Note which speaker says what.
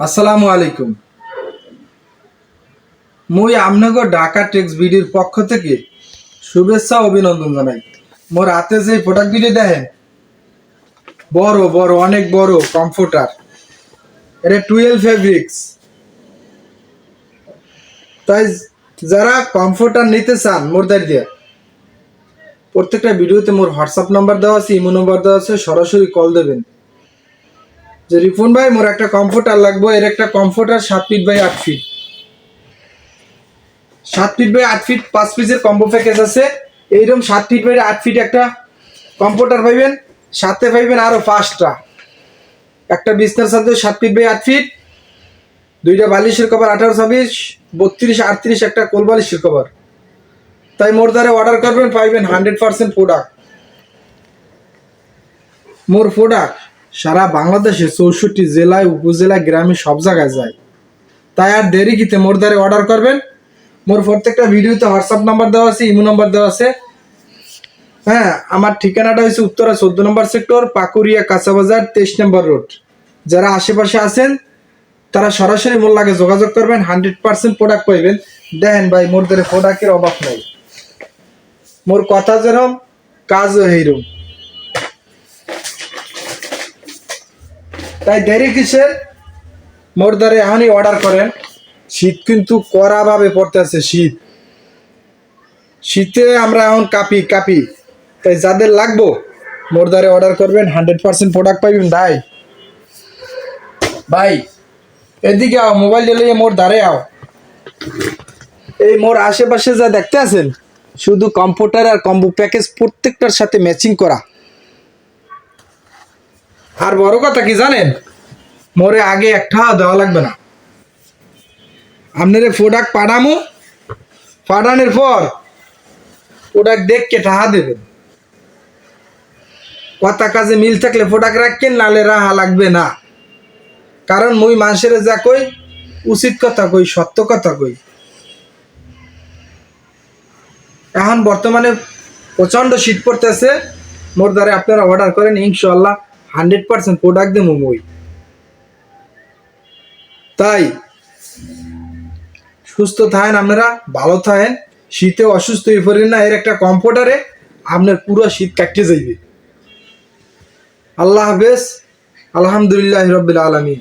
Speaker 1: আসসালামু আলাইকুম। মুই আমনগর ঢাকা টেক্স বিডির পক্ষ থেকে শুভেচ্ছা অভিনন্দন জানাই। মোর হাতে যে প্রোডাক্টগুলি দেখেন, বড় বড়, অনেক বড় কমফোর্টার এটা টুয়েলভ ফেব্রিক্স তাই যারা কমফোর্টার নিতে চান, মোর দিয়ে। প্রত্যেকটা ভিডিওতে মোর হোয়াটসঅ্যাপ নাম্বার দেওয়া আছে, ইমো নাম্বার দেওয়া আছে, সরাসরি কল দেবেন। যে রিফুন ভাই, মোর একটা কমফোর্টার লাগবে, এর একটা কমফোর্টার সাত ফিট বাই আট ফিট সাত ফিট বাই আট ফিট পাঁচ পিসের কম্বো প্যাকেজ আছে। এইরকম সাত ফিট বাই আট ফিট একটা কম্পিউটার পাইবেন। সাথে পাইবেন আরও পাঁচটা। একটা বিছনার সাথে সাত ফিট বাই আট ফিট দুইটা বালিশের কভার আঠারো ছাব্বিশ, বত্রিশ, আটত্রিশ একটা কোল বালিশের কভার তাই মোর দ্বারা অর্ডার করবেন, পাইবেন hundred percent product more product সারা বাংলাদেশে চৌষট্টি জেলায় উপজেলায় গ্রামে সব জায়গায় যায়। তাই আর দেরি কিতে মোর দ্বারা অর্ডার করবেন? মোর প্রত্যেকটা ভিডিওতে হোয়াটসঅ্যাপ নাম্বার দেওয়া আছে ইমো নাম্বার দেওয়া আছে। হ্যাঁ আমার ঠিকানাটা হচ্ছে উত্তরা চোদ্দ নম্বর সেক্টর পাকুরিয়া কাঁচাবাজার, তেইশ নম্বর রোড যারা আশেপাশে আছেন, তারা সরাসরি মোর লাগে যোগাযোগ করবেন হান্ড্রেড পার্সেন্ট প্রোডাক্ট পাইবেন। দেখেন ভাই, মোর দ্বারা প্রোডাক্টের অভাব নাই। মোর কথা যেরম, কাজও এইরকম তাই দেরি কিসের? মোর দ্বারে এখনই অর্ডার করেন। শীত কিন্তু কড়াভাবে পড়তেছে শীত। শীতে আমরা এখন কাপি কাপি। তাই যাদের লাগবো মোর দ্বারে অর্ডার করবেন হান্ড্রেড পার্সেন্ট প্রোডাক্ট পাইবেন, ভাই। ভাই, এদিকে আও মোবাইল নিয়ে মোর দ্বারে আও। এই মোর আশেপাশে যা দেখতে আছেন, শুধু কম্পিউটার আর কম্বো প্যাকেজ প্রত্যেকটার সাথে ম্যাচিং করা। আর বড় কথা কি জানেন? মোরে আগে একটা দেওয়া লাগবে না। আপনার প্রোডাক্ট পাঠামো, পাঠানোর পর প্রোডাক্ট দেখকে টাহা দেবেন কথা কাজে মিল থাকলে প্রোডাক্ট রাখেন, নালে রাহা লাগবে না। কারণ মুই মানুষের যা কই, উচিত কথা কই, সত্য কথা কই। এখন বর্তমানে প্রচণ্ড শীত পড়তেছে, মোর দ্বারা আপনারা অর্ডার করেন ইনশাল্লাহ হান্ড্রেড পার্সেন্ট প্রোডাক্ট দেবো মই। তাই, সুস্থ থাকেন আপনারা, ভালো থাকেন, শীতে অসুস্থ হয়ে পড়েন না, এর একটা কম্পিউটারে আপনার পুরো শীত কাটিয়ে যাইবে। আল্লাহ হাফেজ, আলহামদুলিল্লাহ রবিল আলমী